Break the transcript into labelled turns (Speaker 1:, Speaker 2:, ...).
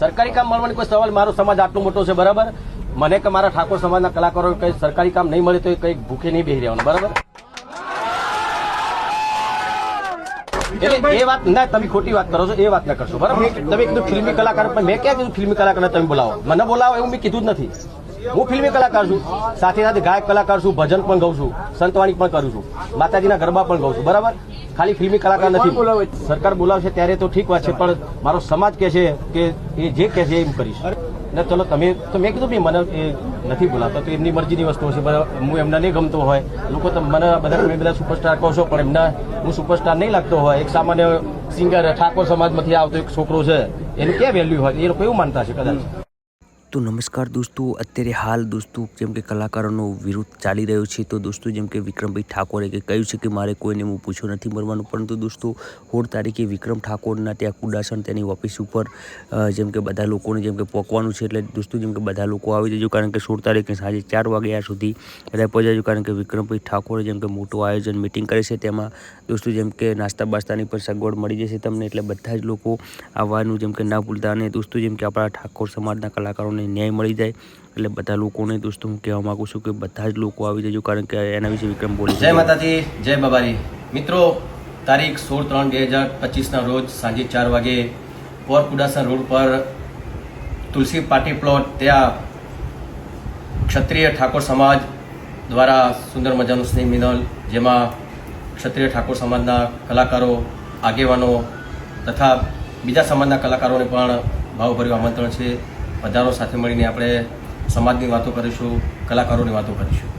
Speaker 1: સરકારી કામ મળવાની કોઈ સવાલ, મારો સમાજ આટલો મોટો છે, બરાબર? મને કે મારા ઠાકોર સમાજના કલાકારો કઈ સરકારી કામ નહીં મળે તો એ કઈ ભૂખે નહીં બેહી રહેવાનું, બરાબર? એ વાત, ના, તમે ખોટી વાત કરો છો, એ વાત ના કરશો, બરાબર? તમે કીધું ફિલ્મી કલાકાર, પણ મેં ક્યાં કીધું ફિલ્મી કલાકારને તમે બોલાવો? મને બોલાવો એવું મેં કીધું જ નથી. હું ફિલ્મી કલાકાર છું. સાથે સાથે ગાયક કલાકાર છું ભજન પણ ગાઉં છું સંતવાણી પણ કરું છું માતાજીના ગરબા પણ ગાઉં છું બરાબર? ખાલી ફિલ્મી કલાકાર નથી. સરકાર બોલાવશે ત્યારે તો ઠીક વાત છે પણ મારો સમાજ કે છે કે એ જે કહે છે એમ કરીશ. ને ચલો તમે તો મેં કીધું મને એ નથી બોલાવતો તો એમની મરજીની વસ્તુ છે બરાબર? હું એમને નહીં ગમતો હોય. લોકો તો મને બધા તમે બધા સુપરસ્ટાર કહો છો પણ એમને હું સુપરસ્ટાર નહીં લાગતો હોય. એક સામાન્ય સિંગર ઠાકોર સમાજમાંથી આવતો એક છોકરો છે એનું ક્યાં વેલ્યુ હોય? એ લોકો એવું માનતા છે કદાચ.
Speaker 2: તો નમસ્કાર દોસ્તો. અત્યારે હાલ દોસ્તો, જેમ કે કલાકારોનો વિરોધ ચાલી રહ્યો છે, તો દોસ્તો, જેમ કે વિક્રમભાઈ ઠાકોરે કે કહ્યું છે કે મારે કોઈને હું પૂછ્યું નથી મળવાનું, પરંતુ દોસ્તો સોળ તારીખે વિક્રમ ઠાકોરના ત્યાં કુડાસણ તેની ઓફિસ ઉપર જેમ કે બધા લોકોને જેમ કે પહોંચવાનું છે, એટલે દોસ્તો, જેમ કે બધા લોકો આવી જજો, કારણ કે સોળ તારીખે સાંજે ચાર વાગ્યા સુધી બધા પહોંચાજો કારણ કે વિક્રમભાઈ ઠાકોરે જેમ કે મોટું આયોજન મિટિંગ કરે છે, તેમાં દોસ્તો, જેમ કે નાસ્તા બાસ્તાની પણ સગવડ મળી જશે તમને, એટલે બધા જ લોકો આવવાનું, જેમ કે ના ભૂલતા, અને દોસ્તો, જેમ કે આપણા ઠાકોર સમાજના કલાકારોને ન્યાય મળી જાય એટલે બધા લોકોને દોસ્તો હું કહેવા માગું છું કે બધા જ લોકો આવી જજો, કારણ કે એના વિશે વિક્રમ બોલી
Speaker 1: જય માતાજી, જય બાબારી. મિત્રો, તારીખ સોળ ત્રણ બે હજાર પચીસના રોજ સાંજે ચાર વાગે પોર રોડ પર તુલસી પાર્ટી પ્લોટ, ત્યાં ક્ષત્રિય ઠાકોર સમાજ દ્વારા સુંદર મજાનું સ્નેહ મિનલ, જેમાં ક્ષત્રિય ઠાકોર સમાજના કલાકારો, આગેવાનો તથા બીજા સમાજના કલાકારોને પણ ભાવભર્યું આમંત્રણ છે. બધાનો સાથે મળીને આપણે સમાજની વાતો કરીશું કલાકારોની વાતો કરીશું.